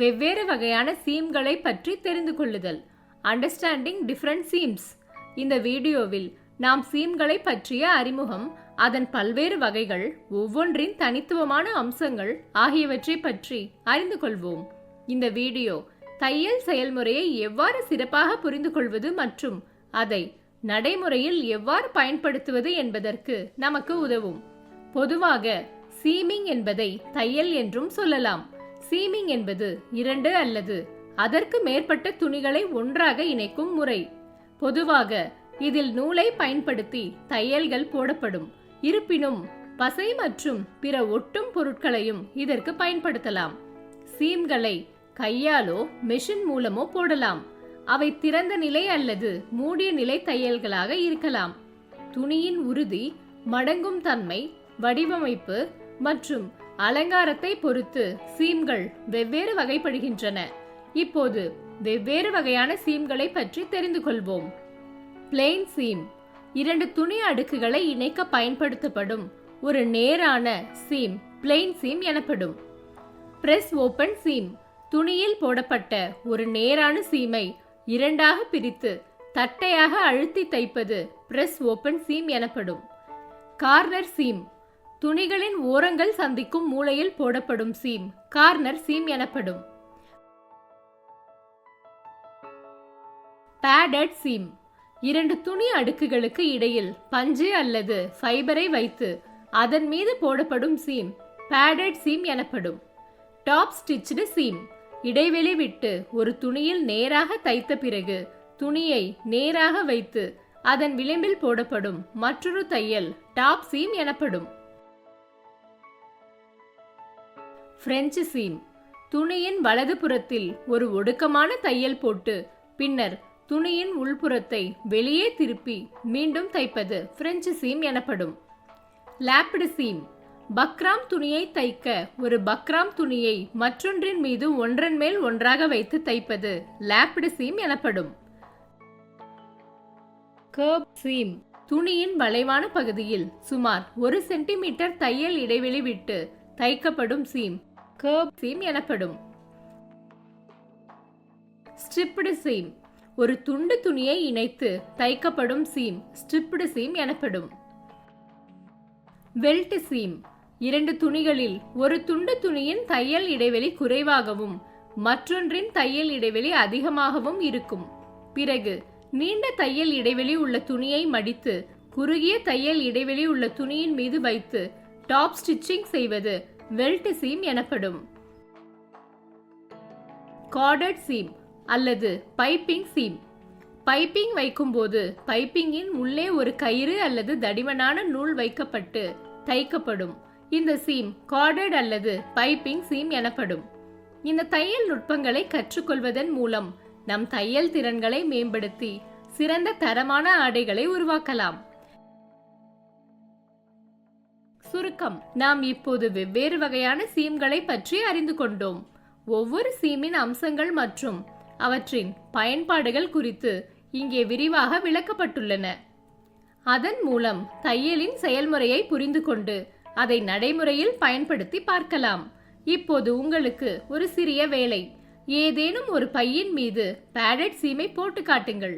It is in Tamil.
வெவ்வேறு வகையான சீம்களை பற்றி தெரிந்து கொள்ளுதல். அண்டர்ஸ்டாண்டிங் டிஃப்ரெண்ட் சீம்ஸ் இந்த வீடியோவில் நாம் சீம்களை பற்றிய அறிமுகம் அதன் பல்வேறு வகைகள் ஒவ்வொன்றின் தனித்துவமான அம்சங்கள் ஆகியவற்றை பற்றி அறிந்து கொள்வோம். இந்த வீடியோ தையல் செயல்முறையை எவ்வாறு சிறப்பாக புரிந்து கொள்வது மற்றும் அதை நடைமுறையில் எவ்வாறு பயன்படுத்துவது என்பதற்கு நமக்கு உதவும். பொதுவாக சீமிங் என்பதை தையல் என்றும் சொல்லலாம். சீமிங் என்பது இரண்டு அல்லது அதற்கு மேற்பட்ட துணிகளை ஒன்றாக இணைக்கும் முறை. பொதுவாக இதில் நூலை பயன்படுத்தி தையல்கள் போடப்படும். இருப்பினும் பசை மற்றும் பிற ஒட்டும் பொருட்களையும் இதற்கு பயன்படுத்தலாம். சீம்களை கையாலோ மெஷின் மூலமோ போடலாம். அவை திறந்த நிலை அல்லது மூடிய நிலை தையல்களாக இருக்கலாம். துணியின் உறுதி மடங்கும் தன்மை வடிவமைப்பு மற்றும் அலங்காரத்தை பொறுத்து சீம்கள் வெவ்வேறு வகைப்படுகின்றன. இப்போது வெவ்வேறு வகையான சீம்களை பற்றி தெரிந்து கொள்வோம். பிளெயின் சீம் இரண்டு துணி அடுக்குகளை இணைக்க பயன்படுத்தப்படும் ஒரு நேரான சீம் பிளெயின் சீம் எனப்படும். பிரஸ் ஓபன் சீம் துணியில் போடப்பட்ட ஒரு நேரான சீமை இரண்டாக பிரித்து தட்டையாக அழுத்தி தைப்பது பிரஸ் ஓபன் சீம் எனப்படும். கார்னர் சீம் துணிகளின் ஓரங்கள் சந்திக்கும் மூலையில் போடப்படும் சீம் கார்னர் சீம் எனப்படும். Padded seam. இரண்டு துணி அடுக்குகளுக்கு இடையில் பஞ்சு அல்லது ஃபைபரை வைத்து அதன் மீது போடப்படும் சீம் பேடட் சீம் எனப்படும். Top stitch seam. இடைவெளி விட்டு ஒரு துணியில் நேராக தைத்த பிறகு துணியை நேராக வைத்து அதன் விளிம்பில் போடப்படும் மற்றொரு தையல் டாப் சீம் எனப்படும். பிரெஞ்சு சீம் துணியின் வலது புறத்தில் ஒரு ஒடுக்கமான தையல் போட்டு பின்னர் துணியின் உள்புறத்தை வெளியே திருப்பி மீண்டும் தைப்பது பிரெஞ்சு சீம் எனப்படும். லேப்டு சீம் பக்ராம் துணியை தைக்க ஒரு பக்ராம் துணியை மற்றொன்றின் மீது ஒன்றன் மேல் ஒன்றாக வைத்து தைப்பது லேப்டு சீம் எனப்படும். கர்ப் சீம் துணியின் வளைவான பகுதியில் சுமார் ஒரு சென்டிமீட்டர் தையல் இடைவெளி விட்டு தைக்கப்படும் சீம் கர்ப் சீம் எனப்படும். ஸ்ட்ரிப்டு சீம் ஒரு துண்டு துணியை இணைத்து தைக்கப்படும் சீம் ஸ்ட்ரிப்டு சீம் எனப்படும். வெல்ட் சீம் இரண்டு துணிகளில் ஒரு துண்டு துணியின் தையல் இடைவெளி குறைவாகவும் மற்றொன்றின் தையல் இடைவெளி அதிகமாகவும் இருக்கும். பிறகு நீண்ட தையல் இடைவெளி உள்ள துணியை மடித்து குறுகிய தையல் இடைவெளி உள்ள துணியின் மீது வைத்து டாப் ஸ்டிச்சிங் செய்வது வெல்ட் சீம் எனப்படும். கார்டட் சீம் அல்லது பைப்பிங் சீம். பைப்பிங் வைக்கும்போது பைப்பிங்கின் உள்ளே ஒரு கயிறு அல்லது தடிமனான நூல் வைக்கப்பட்டு தைக்கப்படும். இந்த சீம் கார்டட் அல்லது பைப்பிங் சீம் எனப்படும். இந்த தையல் நுட்பங்களை கற்றுக்கொள்வதன் மூலம் நம் தையல் திறன்களை மேம்படுத்தி சிறந்த தரமான ஆடைகளை உருவாக்கலாம். சுருக்கம். நாம் இப்போது வெவ்வேறு வகையான சீம்களை பற்றி அறிந்து கொண்டோம். ஒவ்வொரு சீமின் அம்சங்கள் மற்றும் அவற்றின் பயன்பாடுகள் குறித்து இங்கே விரிவாக விளக்கப்பட்டுள்ளன. அதன் மூலம் தையலின் செயல்முறையை புரிந்து கொண்டு அதை நடைமுறையில் பயன்படுத்தி பார்க்கலாம். இப்போது உங்களுக்கு ஒரு சிறிய வேலை. ஏதேனும் ஒரு பையின் மீது பேடட் சீமை போட்டு காட்டுங்கள்.